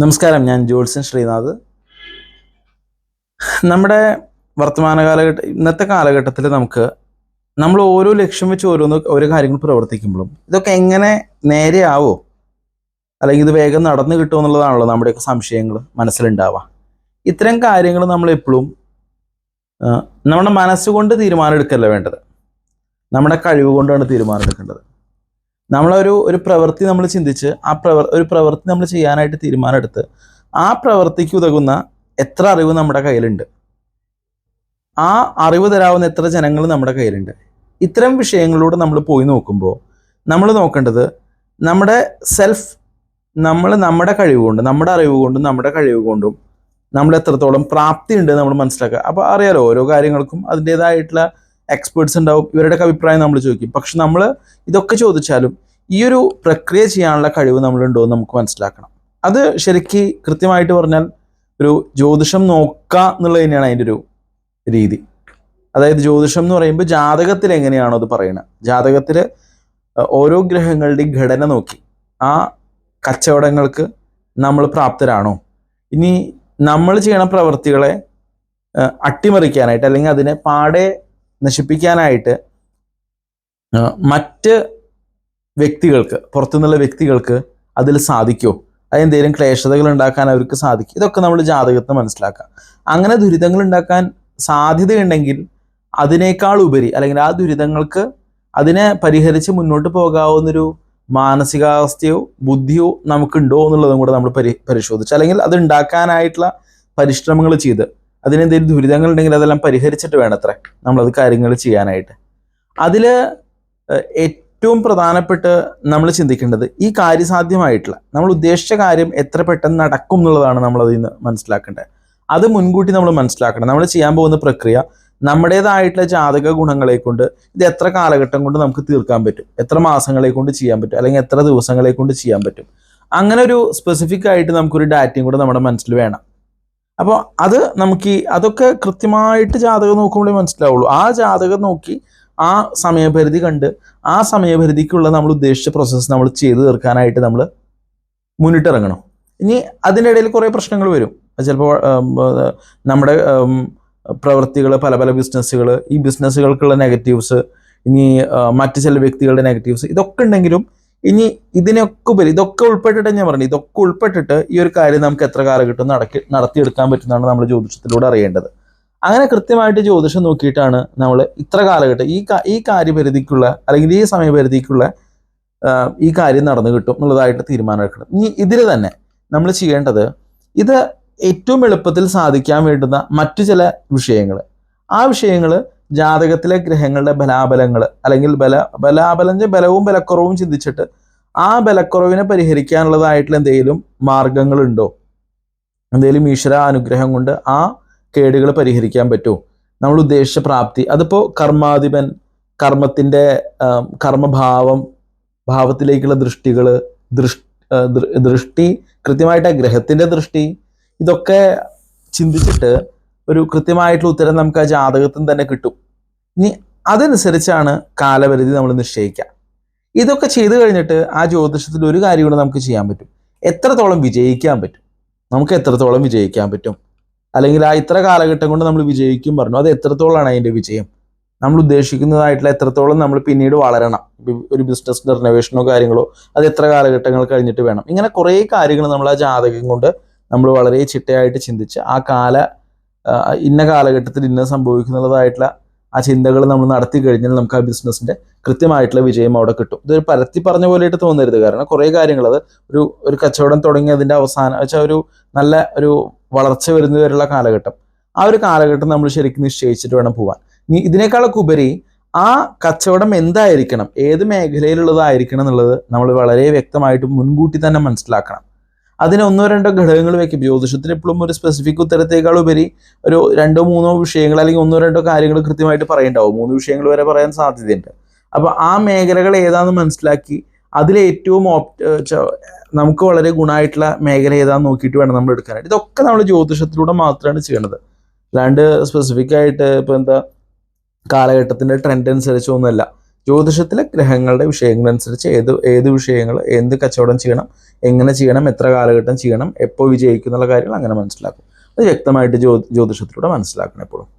നമസ്കാരം ഞാൻ ജോൾസൻ ശ്രീനാഥ്. നമ്മുടെ വർത്തമാന കാലഘട്ട ഇന്നത്തെ കാലഘട്ടത്തിൽ നമുക്ക് നമ്മൾ ഓരോ ലക്ഷ്യം വെച്ച് ഓരോന്ന് ഓരോ കാര്യങ്ങൾ പ്രവർത്തിക്കുമ്പോഴും ഇതൊക്കെ എങ്ങനെ നേരെയാവോ അല്ലെങ്കിൽ ഇത് വേഗം നടന്നു കിട്ടുമോ എന്നുള്ളതാണല്ലോ നമ്മുടെയൊക്കെ സംശയങ്ങൾ മനസ്സിലുണ്ടാവുക. ഇത്തരം കാര്യങ്ങൾ നമ്മൾ എപ്പോഴും നമ്മുടെ മനസ്സുകൊണ്ട് തീരുമാനം എടുക്കല്ല വേണ്ടത്? നമ്മുടെ കഴിവ് കൊണ്ടാണ് തീരുമാനം എടുക്കേണ്ടത് നമ്മളൊരു ഒരു പ്രവൃത്തി നമ്മൾ ചിന്തിച്ച് ആ പ്രവർ ഒരു പ്രവൃത്തി നമ്മൾ ചെയ്യാനായിട്ട് തീരുമാനമെടുത്ത് ആ പ്രവൃത്തിക്ക് ഉതകുന്ന എത്ര അറിവ് നമ്മുടെ കയ്യിലുണ്ട്? ആ അറിവ് തരാവുന്ന എത്ര ജനങ്ങൾ നമ്മുടെ കയ്യിലുണ്ട്? ഇത്തരം വിഷയങ്ങളിലൂടെ നമ്മൾ പോയി നോക്കുമ്പോൾ നമ്മൾ നോക്കേണ്ടത് നമ്മുടെ സെൽഫ് നമ്മൾ നമ്മുടെ കഴിവ് കൊണ്ട് നമ്മുടെ അറിവ് കൊണ്ടും നമ്മുടെ കഴിവ് കൊണ്ടും നമ്മൾ എത്രത്തോളം പ്രാപ്തി ഉണ്ട് നമ്മൾ മനസ്സിലാക്കുക. അപ്പോൾ അറിയാലോ ഓരോ കാര്യങ്ങൾക്കും അതിന്റെതായിട്ടുള്ള എക്സ്പേർട്സ് ഉണ്ടാവും. ഇവരുടെയൊക്കെ അഭിപ്രായം നമ്മൾ ചോദിക്കും. പക്ഷെ നമ്മൾ ഇതൊക്കെ ചോദിച്ചാലും ഈ ഒരു പ്രക്രിയ ചെയ്യാനുള്ള കഴിവ് നമ്മളുണ്ടോ എന്ന് നമുക്ക് മനസ്സിലാക്കണം. അത് ശരിക്ക് കൃത്യമായിട്ട് പറഞ്ഞാൽ ഒരു ജ്യോതിഷം നോക്കുക എന്നുള്ളത് തന്നെയാണ് അതിന്റെ ഒരു രീതി. അതായത് ജ്യോതിഷം എന്ന് പറയുമ്പോൾ ജാതകത്തിൽ എങ്ങനെയാണോ അത് പറയുന്നത് ജാതകത്തിൽ ഓരോ ഗ്രഹങ്ങളുടെയും ഘടന നോക്കി. ആ കച്ചവടങ്ങൾക്ക് നമ്മൾ പ്രാപ്തരാണോ? ഇനി നമ്മൾ ചെയ്യണ പ്രവൃത്തികളെ അട്ടിമറിക്കാനായിട്ട് അല്ലെങ്കിൽ അതിനെ പാടെ നശിപ്പിക്കാനായിട്ട് മറ്റ് വ്യക്തികൾക്ക് പുറത്തുനിന്നുള്ള വ്യക്തികൾക്ക് അതിൽ സാധിക്കുമോ അതെന്തെങ്കിലും ക്ലേശതകൾ ഉണ്ടാക്കാൻ അവർക്ക് സാധിക്കും. ഇതൊക്കെ നമ്മൾ ജാതകത്തിൽ മനസ്സിലാക്കാം അങ്ങനെ ദുരിതങ്ങൾ ഉണ്ടാക്കാൻ സാധ്യതയുണ്ടെങ്കിൽ അതിനേക്കാൾ ഉപരി അല്ലെങ്കിൽ ആ ദുരിതങ്ങൾക്ക് അതിനെ പരിഹരിച്ച് മുന്നോട്ട് പോകാവുന്നൊരു മാനസികാവസ്ഥയോ ബുദ്ധിയോ നമുക്കുണ്ടോ എന്നുള്ളതും കൂടെ നമ്മൾ പരി പരിശോധിച്ച്. അല്ലെങ്കിൽ അത് ഉണ്ടാക്കാനായിട്ടുള്ള പരിശ്രമങ്ങൾ ചെയ്ത് അതിനെന്തെങ്കിലും ദുരിതങ്ങൾ ഉണ്ടെങ്കിൽ അതെല്ലാം പരിഹരിച്ചിട്ട് വേണത്രേ നമ്മളത് കാര്യങ്ങൾ ചെയ്യാനായിട്ട്. അതിൽ ഏറ്റവും പ്രധാനപ്പെട്ട് നമ്മൾ ചിന്തിക്കേണ്ടത് ഈ കാര്യസാധ്യമായിട്ടുള്ള നമ്മൾ ഉദ്ദേശിച്ച കാര്യം എത്ര പെട്ടെന്ന് നടക്കും എന്നുള്ളതാണ് നമ്മളതിൽ നിന്ന് മനസ്സിലാക്കേണ്ടത്. അത് മുൻകൂട്ടി നമ്മൾ മനസ്സിലാക്കണം. നമ്മൾ ചെയ്യാൻ പോകുന്ന പ്രക്രിയ നമ്മുടേതായിട്ടുള്ള ജാതക ഗുണങ്ങളെ കൊണ്ട് ഇത് എത്ര കാലഘട്ടം കൊണ്ട് നമുക്ക് തീർക്കാൻ പറ്റും? എത്ര മാസങ്ങളെ കൊണ്ട് ചെയ്യാൻ പറ്റും? അല്ലെങ്കിൽ എത്ര ദിവസങ്ങളെ കൊണ്ട് ചെയ്യാൻ പറ്റും? അങ്ങനെ ഒരു സ്പെസിഫിക് ആയിട്ട് നമുക്കൊരു ഡാറ്റയും കൂടെ നമ്മുടെ മനസ്സിൽ വേണം. അപ്പോൾ അത് നമുക്ക് ഈ അതൊക്കെ കൃത്യമായിട്ട് ജാതകം നോക്കുമ്പോഴേ മനസ്സിലാവുള്ളൂ. ആ ജാതകം നോക്കി ആ സമയപരിധി കണ്ട് ആ സമയപരിധിക്കുള്ള നമ്മൾ ഉദ്ദേശിച്ച പ്രോസസ്സ് നമ്മൾ ചെയ്തു തീർക്കാനായിട്ട് നമ്മൾ മുന്നിട്ടിറങ്ങണം. ഇനി അതിന്റെ ഇടയിൽ കുറേ പ്രശ്നങ്ങൾ വരും. ചിലപ്പോൾ നമ്മുടെ പ്രവൃത്തികൾ പല പല ബിസിനസ്സുകൾ ഈ ബിസിനസ്സുകൾക്കുള്ള നെഗറ്റീവ്സ് ഇനി മറ്റ് ചില വ്യക്തികളുടെ നെഗറ്റീവ്സ് ഇതൊക്കെ ഉണ്ടെങ്കിലും ഇനി ഇതിനൊക്കെ ഉപരി ഇതൊക്കെ ഉൾപ്പെട്ടിട്ട് ഞാൻ പറഞ്ഞു ഇതൊക്കെ ഉൾപ്പെട്ടിട്ട് ഈ ഒരു കാര്യം നമുക്ക് എത്ര കാലഘട്ടം നടക്കി നടത്തിയെടുക്കാൻ പറ്റുന്നതാണ് നമ്മൾ ജ്യോതിഷത്തിലൂടെ അറിയേണ്ടത്. അങ്ങനെ കൃത്യമായിട്ട് ജ്യോതിഷം നോക്കിയിട്ടാണ് നമ്മൾ ഇത്ര കാലഘട്ടം ഈ ഈ കാര്യപരിധിക്കുള്ള അല്ലെങ്കിൽ ഈ സമയപരിധിക്കുള്ള ഈ കാര്യം നടന്നു കിട്ടും എന്നുള്ളതായിട്ട് തീരുമാനമെടുക്കണം. ഇനി ഇതിൽ തന്നെ നമ്മൾ ചെയ്യേണ്ടത് ഇത് ഏറ്റവും എളുപ്പത്തിൽ സാധിക്കാൻ വേണ്ടുന്ന മറ്റു ചില വിഷയങ്ങൾ. ആ വിഷയങ്ങൾ ജാതകത്തിലെ ഗ്രഹങ്ങളുടെ ബലാബലങ്ങൾ അല്ലെങ്കിൽ ബല ബലാബലം ബലവും ബലക്കുറവും ചിന്തിച്ചിട്ട് ആ ബലക്കുറവിനെ പരിഹരിക്കാനുള്ളതായിട്ടുള്ള എന്തെങ്കിലും മാർഗങ്ങളുണ്ടോ? എന്തെങ്കിലും ഈശ്വര അനുഗ്രഹം കൊണ്ട് ആ കേടുകൾ പരിഹരിക്കാൻ പറ്റുമോ നമ്മൾ ഉദ്ദേശിച്ച പ്രാപ്തി. അതിപ്പോൾ കർമാധിപൻ കർമ്മത്തിന്റെ കർമ്മഭാവം ഭാവത്തിലേക്കുള്ള ദൃഷ്ടികൾ ദൃഷ്ടി കൃത്യമായിട്ട് ഗ്രഹത്തിന്റെ ദൃഷ്ടി ഇതൊക്കെ ചിന്തിച്ചിട്ട് ഒരു കൃത്യമായിട്ടുള്ള ഉത്തരം നമുക്ക് ആ ജാതകത്തിൽ തന്നെ കിട്ടും. ഇനി അതനുസരിച്ചാണ് കാലപരിധി നമ്മൾ നിശ്ചയിക്കുക. ഇതൊക്കെ ചെയ്തു കഴിഞ്ഞിട്ട് ആ ജ്യോതിഷത്തിൽ ഒരു കാര്യം കൂടെ നമുക്ക് ചെയ്യാൻ പറ്റും. എത്രത്തോളം വിജയിക്കാൻ പറ്റും? നമുക്ക് എത്രത്തോളം വിജയിക്കാൻ പറ്റും? അല്ലെങ്കിൽ ആ ഇത്ര കാലഘട്ടം കൊണ്ട് നമ്മൾ വിജയിക്കും പറഞ്ഞു. അത് എത്രത്തോളമാണ് അതിന്റെ വിജയം? നമ്മൾ ഉദ്ദേശിക്കുന്നതായിട്ടുള്ള എത്രത്തോളം നമ്മൾ പിന്നീട് വളരണം? ഒരു ബിസിനസ് റിനോവേഷനോ കാര്യങ്ങളോ അത് എത്ര കാലഘട്ടങ്ങൾ കഴിഞ്ഞിട്ട് വേണം? ഇങ്ങനെ കുറേ കാര്യങ്ങൾ നമ്മൾ ആ ജാതകം കൊണ്ട് നമ്മൾ വളരെ ചിട്ടയായിട്ട് ചിന്തിച്ച് ആ കാല ഇന്ന കാലഘട്ടത്തിൽ ഇന്ന സംഭവിക്കുന്നതായിട്ടുള്ള ആ ചിന്തകൾ നമ്മൾ നടത്തി കഴിഞ്ഞാൽ നമുക്ക് ആ ബിസിനസിന്റെ കൃത്യമായിട്ടുള്ള വിജയം അവിടെ കിട്ടും. ഇതൊരു പരത്തി പറഞ്ഞ പോലെയായിട്ട് തോന്നരുത്. കാരണം കുറേ കാര്യങ്ങൾ അത് ഒരു ഒരു കച്ചവടം തുടങ്ങി അതിന്റെ അവസാനം വെച്ചാൽ ഒരു നല്ല ഒരു വളർച്ച വരുന്നവരുള്ള കാലഘട്ടം. ആ ഒരു കാലഘട്ടം നമ്മൾ ശരിക്കും നിശ്ചയിച്ചിട്ട് വേണം പോവാൻ. ഇതിനേക്കാളൊക്കെ ഉപരി ആ കച്ചവടം എന്തായിരിക്കണം ഏത് മേഖലയിലുള്ളതായിരിക്കണം എന്നുള്ളത് നമ്മൾ വളരെ വ്യക്തമായിട്ട് മുൻകൂട്ടി തന്നെ മനസ്സിലാക്കണം. അതിന് ഒന്നോ രണ്ടോ ഘടകങ്ങൾ വെക്കും. ജ്യോതിഷത്തിന് എപ്പോഴും ഒരു സ്പെസിഫിക് ഉത്തരത്തേക്കാൾ ഉപരി ഒരു രണ്ടോ മൂന്നോ വിഷയങ്ങൾ അല്ലെങ്കിൽ ഒന്നോ രണ്ടോ കാര്യങ്ങൾ കൃത്യമായിട്ട് പറയണ്ടാവും. മൂന്ന് വിഷയങ്ങൾ വരെ പറയാൻ സാധ്യതയുണ്ട്. അപ്പൊ ആ മേഖലകൾ ഏതാണെന്ന് മനസ്സിലാക്കി ഓപ്റ്റ് നമുക്ക് വളരെ ഗുണമായിട്ടുള്ള മേഖല ഏതാന്ന് നോക്കിയിട്ട് വേണം നമ്മൾ എടുക്കാനായിട്ട്. ഇതൊക്കെ നമ്മൾ ജ്യോതിഷത്തിലൂടെ മാത്രമാണ് ചെയ്യണത്. അല്ലാണ്ട് സ്പെസിഫിക് ആയിട്ട് ഇപ്പൊ എന്താ കാലഘട്ടത്തിന്റെ ട്രെൻഡ് അനുസരിച്ച് ഒന്നുമല്ല ജ്യോതിഷത്തിലെ ഗ്രഹങ്ങളുടെ വിഷയങ്ങളനുസരിച്ച് ഏത് ഏത് വിഷയങ്ങൾ എന്ത് കച്ചവടം ചെയ്യണം എങ്ങനെ ചെയ്യണം എത്ര കാലഘട്ടം ചെയ്യണം എപ്പോൾ വിജയിക്കും എന്നുള്ള കാര്യങ്ങൾ അങ്ങനെ മനസ്സിലാക്കും. അത് വ്യക്തമായിട്ട് ജ്യോ ജ്യോതിഷത്തിലൂടെ മനസ്സിലാക്കണം എപ്പോഴും.